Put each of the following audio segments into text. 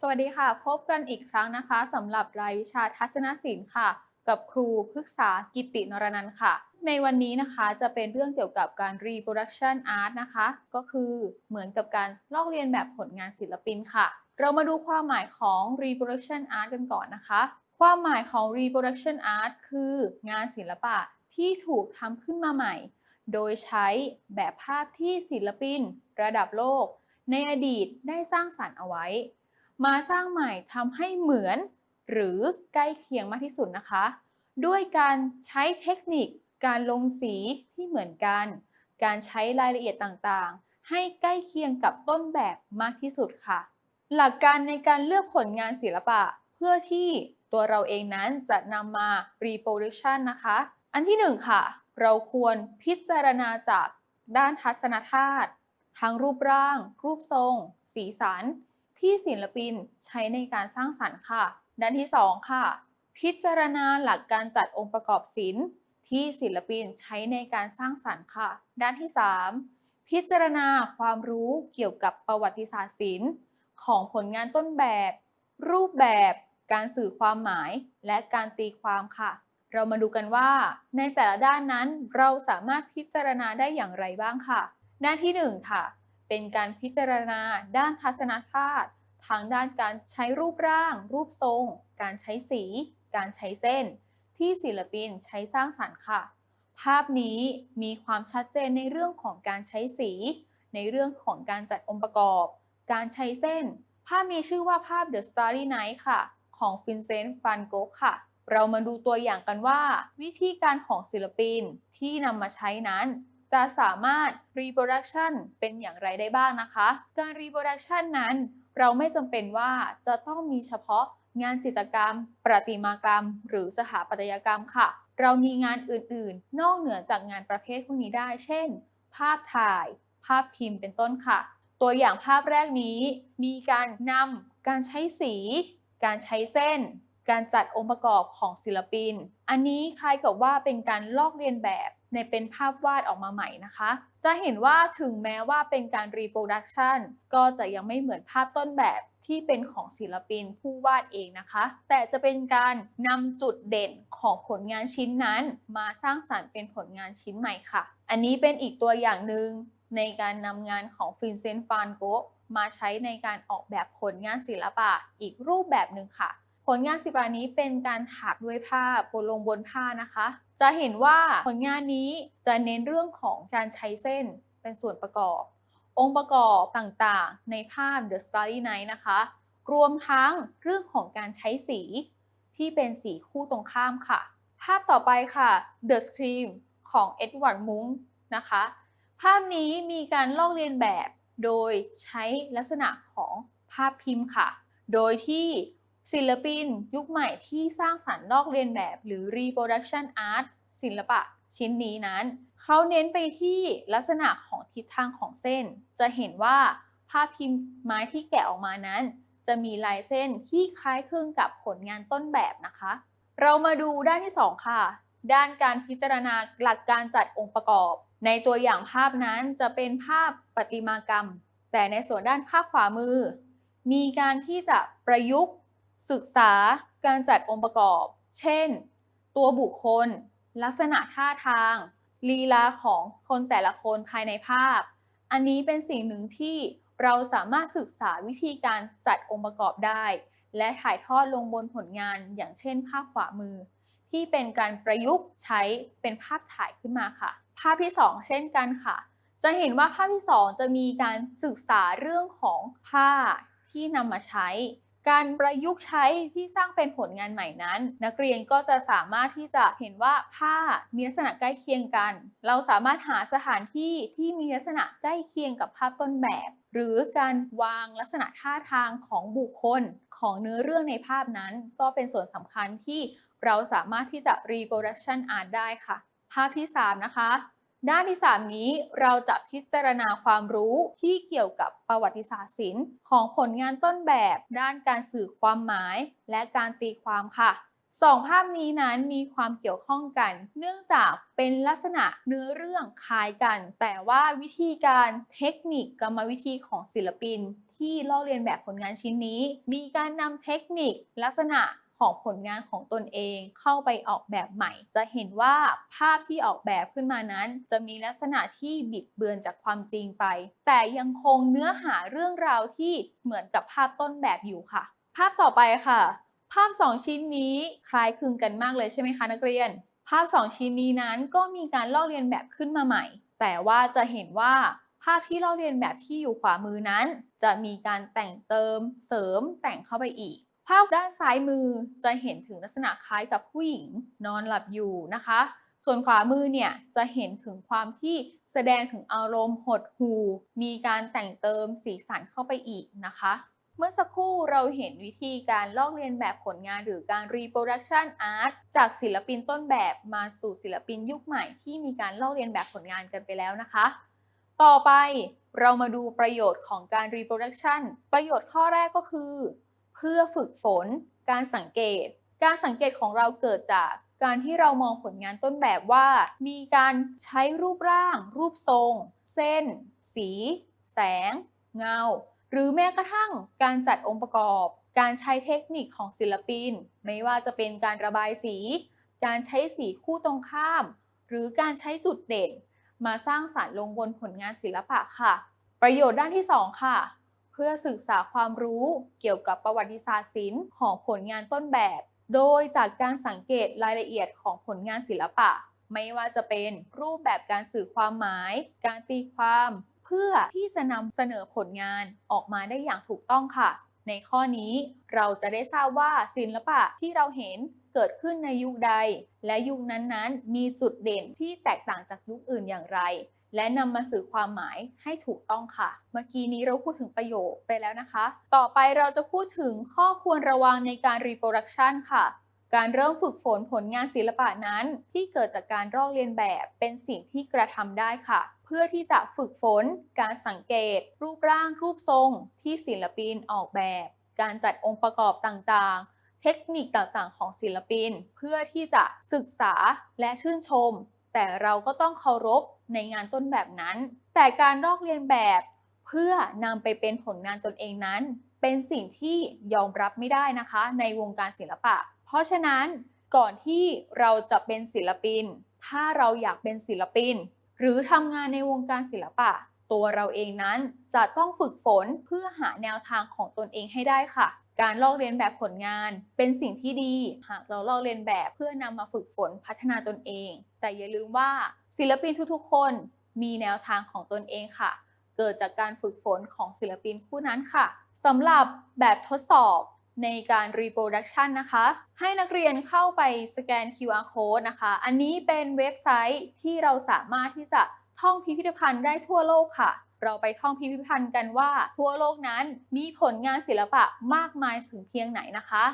สวัสดีค่ะ พบกันอีกครั้งนะคะสำหรับรายวิชาทัศนศิลป์ค่ะ กับครูพฤกษากิตินรนันท์ค่ะ ในวันนี้นะคะจะเป็นเรื่องเกี่ยวกับการ reproduction art นะคะ ก็คือเหมือนกับการลอกเลียนแบบผลงานศิลปินค่ะ เรามาดูความหมายของ reproduction art กันก่อนนะคะ ความหมายของ reproduction art คืองานศิลปะที่ถูกทำขึ้นมาใหม่ โดยใช้แบบภาพที่ศิลปิน ระดับโลก ในอดีตได้สร้างสรรค์เอาไว้ มาสร้างใหม่ทำให้เหมือน หรือใกล้เคียงมากที่สุดนะคะ ด้วยการใช้เทคนิคการลงสีที่เหมือนกัน การใช้รายละเอียดต่างๆ ให้ใกล้เคียงกับต้นแบบมากที่สุดค่ะ หลักการในการเลือกผลงานศิลปะ เพื่อที่ตัวเราเองนั้นจะนำมา reproduction นะคะ อันที่หนึ่งค่ะ เราควรพิจารณาจากด้านทัศนธาตุทั้งรูปร่าง รูปทรง สีสัน ที่ศิลปินใช้ในการสร้างสรรค์ค่ะ ด้านที่ 2 ค่ะ พิจารณาหลักการจัดองค์ประกอบศิลป์ ที่ศิลปินใช้ในการสร้างสรรค์ค่ะ ด้านที่ 3 พิจารณาความรู้เกี่ยวกับประวัติศาสตร์ศิลป์ ของผลงานต้นแบบ รูปแบบ การสื่อความหมาย และการตีความค่ะ เรามาดูกันว่าในแต่ละด้านนั้นเราสามารถพิจารณาได้อย่างไรบ้างค่ะด้านที่ 1 ค่ะ เป็นการพิจารณาด้านทัศนธาตุทางด้านการใช้รูปร่าง รูปทรง การใช้สี การใช้เส้น ที่ศิลปินใช้สร้างสรรค์ค่ะ ภาพนี้มีความชัดเจนในเรื่องของการใช้สี ในเรื่องของการจัดองค์ประกอบ การใช้เส้น ภาพมีชื่อว่าภาพ The Starry Night ค่ะ ของฟินเซนต์ฟันโกค่ะ เรามาดูตัวอย่างกันว่า วิธีการของศิลปินที่นำมาใช้นั้น จะสามารถ reproduction เป็นอย่างไรได้บ้างนะคะ การ reproduction นั้นเราไม่จำเป็นว่าจะต้องมีเฉพาะงานจิตรกรรม ประติมากรรม หรือสถาปัตยกรรมค่ะ เรามีงานอื่นๆ นอกเหนือจากงานประเภทพวกนี้ได้ เช่น ภาพถ่าย ภาพพิมพ์เป็นต้นค่ะ ตัวอย่างภาพแรกนี้ มีการนำการใช้สี การใช้เส้น การจัดองค์ประกอบของศิลปิน อันนี้คล้ายกับว่าเป็นการลอกเลียนแบบ ในเป็นภาพวาดออกมาใหม่นะคะ จะเห็นว่าถึงแม้ว่าเป็นการ reproduction ก็จะยังไม่เหมือนภาพต้นแบบที่เป็นของศิลปินผู้วาดเองนะคะ แต่จะเป็นการนำจุดเด่นของผลงานชิ้นนั้น มาสร้างสรรค์เป็นผลงานชิ้นใหม่ค่ะ อันนี้เป็นอีกตัวอย่างหนึ่งในการนำงานของฟินเซนฟานโกมาใช้ในการออกแบบผลงานศิลปะอีกรูปแบบหนึ่งค่ะ ผลงานศิลปะนี้เป็นการถักด้วยผ้าบนลงบนผ้านะคะ จะเห็นว่าผลงานนี้จะเน้นเรื่องของการใช้เส้นเป็นส่วนประกอบ องค์ประกอบต่างๆ ในภาพ The Starry Night นะคะ รวมทั้งเรื่องของการใช้สีที่เป็นสีคู่ตรงข้ามค่ะ ภาพต่อไปค่ะ The Scream ของ Edward Munch นะคะ ภาพนี้มีการลอกเลียนแบบโดยใช้ลักษณะของภาพพิมพ์ค่ะ โดยที่ ศิลปินยุคใหม่ที่สร้างสรรค์ลอกเลียนแบบหรือ reproduction art ศิลปะชิ้นนี้นั้น เขาเน้นไปที่ลักษณะของทิศทางของเส้น จะเห็นว่าภาพพิมพ์ไม้ที่แกะออกมานั้น จะมีลายเส้นที่คล้ายคลึงกับผลงานต้นแบบนะคะ เรามาดูด้านที่ 2 ค่ะ ด้านการพิจารณาหลักการจัดองค์ประกอบ ในตัวอย่างภาพนั้นจะเป็นภาพประติมากรรม แต่ในส่วนด้านภาพขวามือ มีการที่จะประยุกต์ ศึกษาการจัดองค์ประกอบ เช่น ตัวบุคคล ลักษณะท่าทาง ลีลาของคนแต่ละคนภายในภาพ อันนี้เป็นสิ่งหนึ่งที่เราสามารถศึกษาวิธีการจัดองค์ประกอบได้ และถ่ายทอดลงบนผลงานอย่างเช่น ภาพขวามือ ที่เป็นการประยุกต์ใช้เป็นภาพถ่ายขึ้นมาค่ะ ภาพที่ 2 เช่นกันค่ะ จะเห็นว่าภาพที่ 2 จะมีการศึกษาเรื่องของผ้าที่นำมาใช้ การประยุกต์ใช้ที่สร้างเป็นผลงานใหม่นั้น นักเรียนก็จะสามารถที่จะเห็นว่าผ้ามีลักษณะใกล้เคียงกัน เราสามารถหาสถานที่ที่มีลักษณะใกล้เคียงกับภาพต้นแบบ หรือการวางลักษณะท่าทางของบุคคลของเนื้อเรื่องในภาพนั้น ก็เป็นส่วนสำคัญที่เราสามารถที่จะ reproduction art ได้ค่ะ ภาพที่ 3 นะคะ ด้านที่ 3 นี้เราจะพิจารณาความรู้ที่เกี่ยวกับประวัติศาสตร์ศิลป์ของผลงานต้นแบบ ด้านการสื่อความหมาย และการตีความค่ะสองภาพนี้นั้นมีความเกี่ยวข้องกัน เนื่องจากเป็นลักษณะเนื้อเรื่องคล้ายกัน แต่ว่าวิธีการเทคนิคกรรมวิธีของศิลปิน ที่ลอกเลียนแบบผลงานชิ้นนี้ มีการนำเทคนิคลักษณะ ของผลงานของตนเองเข้าไปออกแบบใหม่ จะเห็นว่าภาพที่ออกแบบขึ้นมานั้น จะมีลักษณะที่บิดเบือนจากความจริงไป แต่ยังคงเนื้อหาเรื่องราวที่เหมือนกับภาพต้นแบบอยู่ค่ะ ภาพต่อไปค่ะ ภาพ 2 ชิ้นนี้คล้ายคลึงกันมากเลยใช่ไหมคะนักเรียน ภาพ 2 ชิ้นนี้นั้นก็มีการลอกเลียนแบบขึ้นมาใหม่ แต่ว่าจะเห็นว่าภาพที่ลอกเลียนแบบที่อยู่ขวามือนั้น จะมีการแต่งเติมเสริมแต่งเข้าไปอีก ภาพด้านซ้ายมือจะเห็นถึงลักษณะคล้ายกับผู้หญิงนอนหลับอยู่นะคะ ส่วนขวามือเนี่ยจะเห็นถึงความที่แสดงถึงอารมณ์หดหู่มีการแต่งเติมสีสันเข้าไปอีกนะคะ เมื่อสักครู่เราเห็นวิธีการลอกเลียนแบบผลงานหรือการ reproduction art จากศิลปินต้นแบบมาสู่ศิลปินยุคใหม่ที่มีการลอกเลียนแบบผลงานกันไปแล้วนะคะ ต่อไปเรามาดูประโยชน์ของการ reproduction ประโยชน์ข้อแรกก็คือ เพื่อฝึกฝนการสังเกต การสังเกตของเราเกิดจากการที่เรามองผลงานต้นแบบว่า มีการใช้รูปร่าง รูปทรง เส้น สี แสง เงา หรือแม้กระทั่งการจัดองค์ประกอบ การใช้เทคนิคของศิลปิน ไม่ว่าจะเป็นการระบายสี การใช้สีคู่ตรงข้าม หรือการใช้จุดเด่น มาสร้างสารรค์ลงบนผลงานศิลปะค่ะ ประโยชน์ด้านที่ 2 ค่ะ พื่อศึกษาความรู้เกี่ยวกับประวัติศาสตร์ศิลป์ของผลงานต้นแบบ โดยจากการสังเกตรายละเอียดของผลงานศิลปะ ไม่ว่าจะเป็นรูปแบบการสื่อความหมาย การตีความ เพื่อที่จะนำเสนอผลงานออกมาได้อย่างถูกต้องค่ะ ในข้อนี้เราจะได้ทราบว่าศิลปะที่เราเห็นเกิดขึ้นในยุคใด และยุคนั้นๆ มีจุดเด่นที่แตกต่างจากยุคอื่นอย่างไร และนำมาสื่อความหมายให้ถูกต้องค่ะ เมื่อกี้นี้เราพูดถึงประโยคไปแล้วนะคะ ต่อไปเราจะพูดถึงข้อควรระวังในการ reproduction ค่ะ การเริ่มฝึกฝนผลงานศิลปะนั้น ที่เกิดจากการลอกเลียนแบบเป็นสิ่งที่กระทำได้ค่ะ เพื่อที่จะฝึกฝน การสังเกต รูปร่าง รูปทรง ที่ศิลปินออกแบบ การจัดองค์ประกอบต่างๆ เทคนิคต่างๆ ของศิลปิน เพื่อที่จะศึกษาและชื่นชม แต่เราก็ต้องเคารพ ในงานต้นแบบนั้น แต่การลอกเลียนแบบเพื่อนำไปเป็นผลงานตนเองนั้น เป็นสิ่งที่ยอมรับไม่ได้นะคะ ในวงการศิลปะ เพราะฉะนั้นก่อนที่เราจะเป็นศิลปิน ถ้าเราอยากเป็นศิลปิน หรือทำงานในวงการศิลปะ ตัวเราเองนั้นจะต้องฝึกฝนเพื่อหาแนวทางของตนเองให้ได้ค่ะ การลอกเรียนแบบผลงาน เป็นสิ่งที่ดี หากเราลอกเรียนแบบเพื่อนำมาฝึกฝนพัฒนาตนเอง แต่อย่าลืมว่าศิลปินทุกๆ คนมีแนวทางของตนเองค่ะ เกิดจากการฝึกฝนของศิลปินผู้นั้นค่ะสำหรับแบบทดสอบในการ reproduction นะคะ ให้นักเรียนเข้าไปสแกน QR code นะคะ อันนี้เป็นเว็บไซต์ที่เราสามารถที่จะท่องพิพิธภัณฑ์ได้ทั่วโลกค่ะ เราไปท่องพิพิธภัณฑ์กันว่า ทั่วโลกนั้นมีผลงานศิลปะมากมายถึงเพียงไหนนะคะ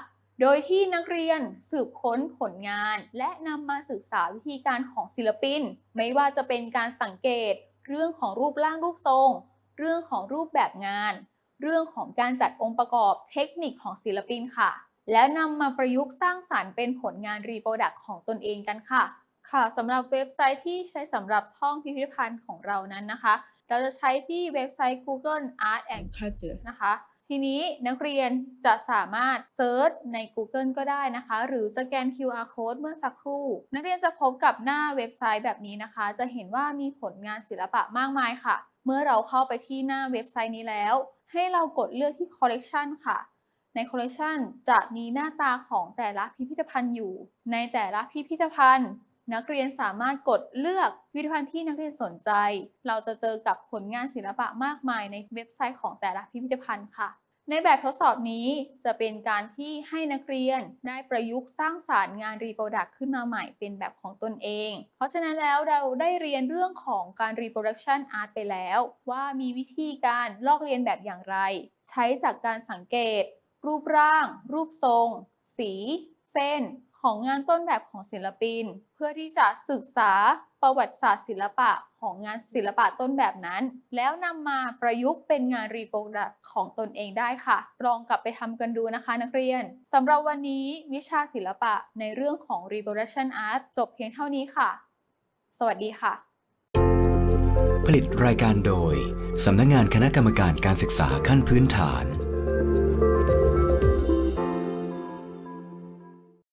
โดยที่นักเรียนสืบค้นผลงาน และนำมาศึกษาวิธีการของศิลปิน ไม่ว่าจะเป็นการสังเกต เรื่องของรูปร่างรูปทรง เรื่องของรูปแบบงาน เรื่องของการจัดองค์ประกอบเทคนิคของศิลปินค่ะ แล้วนำมาประยุกต์สร้างสารรค์เป็นผลงานรีโปรดักต์ของตนเองกันค่ะค่ะสำหรับเว็บไซต์ที่ใช้สำหรับท่องพิพิธภัณฑ์ของเรานั้นนะคะ เราจะใช้ที่เว็บไซต์ Google Art and Culture นะคะ ทีนี้นักเรียนจะสามารถเซิร์ชใน Google ก็ได้นะคะ หรือสแกน QR code เมื่อสักครู่ นักเรียนจะพบกับหน้าเว็บไซต์แบบนี้นะคะ จะเห็นว่ามีผลงานศิลปะมากมายค่ะ เมื่อเราเข้าไปที่หน้าเว็บไซต์นี้แล้ว ให้เรากดเลือกที่ Collection ค่ะใน Collection จะมีหน้าตาของแต่ละพิพิธภัณฑ์อยู่ ในแต่ละพิพิธภัณฑ์ นักเรียนสามารถกดเลือกพิพิธภัณฑ์ที่นักเรียนสนใจ เราจะเจอกับผลงานศิลปะมากมายในเว็บไซต์ของแต่ละพิพิธภัณฑ์ค่ะ ในแบบทดสอบนี้จะเป็นการที่ให้นักเรียนได้ประยุกต์สร้างสารรค์งานรีโปรดักต์ขึ้นมาใหม่เป็นแบบของตนเอง เพราะฉะนั้นแล้วเราได้เรียนเรื่องของการ reproduction art ไปแล้ว ว่ามีวิธีการลอกเรียนแบบอย่างไร ใช้จากการสังเกต รูปร่าง รูปทรง สี เส้น ของงานต้นแบบของศิลปิน เพื่อที่จะศึกษาประวัติศาสตร์ศิลปะของงานศิลปะต้นแบบนั้น แล้วนำมาประยุกต์เป็นงานรีโปรดักต์ของตนเองได้ค่ะ ลองกลับไปทำกันดูนะคะนักเรียนสำหรับวันนี้วิชาศิลปะในเรื่องของ reproduction art จบเพียงเท่านี้ค่ะ สวัสดีค่ะผผลิตรายการโดยสำนักงานคณะกรรมการการศึกษาขั้นพื้นฐาน